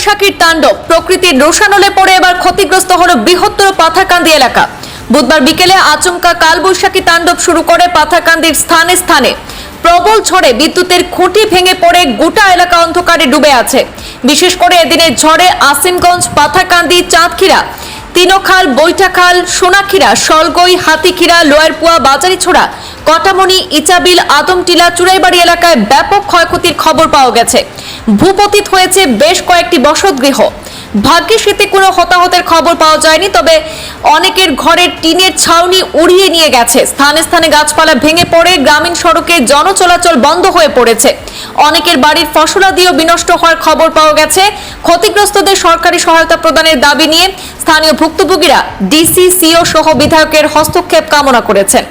কালবৈশাখীর তাণ্ডব। প্রকৃতির রোশানলে পড়ে এবার ক্ষতিগ্রস্ত হলো বৃহত্তর পাথাকান্দি এলাকা। বুধবার বিকেলে আচমকা কালবৈশাখী তাণ্ডব শুরু করে পাথাকান্দির স্থানে স্থানে। প্রবল ঝড়ে বিদ্যুতের খুঁটি ভেঙে পড়ে গোটা এলাকা অন্ধকারে ডুবে আছে। বিশেষ করে এদিনের ঝড়ে আসিমগঞ্জ, পাথাকান্দি, চাঁদখিরা, তিনোখাল, বৈঠাখাল, সোনাখিরা সলগই হাতিখিরা, লোয়ারপুয়া, বাজারিছোড়া কটামণি, ইচাবিল, আদমটিলা, চুরাইবাড়ি এলাকায় ব্যাপক ক্ষয়ক্ষতির খবর পাওয়া গেছে। ভূপতিত হয়েছে বেশ কয়েকটি বসতগৃহ ভাগ্যিস এতে কোনো হতাহতের খবর পাওয়া যায়নি, তবে অনেকের ঘরের টিনের ছাউনি উড়িয়ে নিয়ে গেছে। স্থানে স্থানে গাছপালা ভেঙে পড়ে, গ্রামীণ সড়কে জনচলাচল বন্ধ হয়ে পড়েছে। অনেকের বাড়ির ফসলাদিও বিনষ্ট হওয়ার খবর পাওয়া গেছে। ক্ষতিগ্রস্তদের সরকারি সহায়তা প্রদানের দাবি নিয়ে স্থানীয় ভুক্তভোগীরা ডিসি, সিও সহ বিধায়কের হস্তক্ষেপ কামনা করেছেন।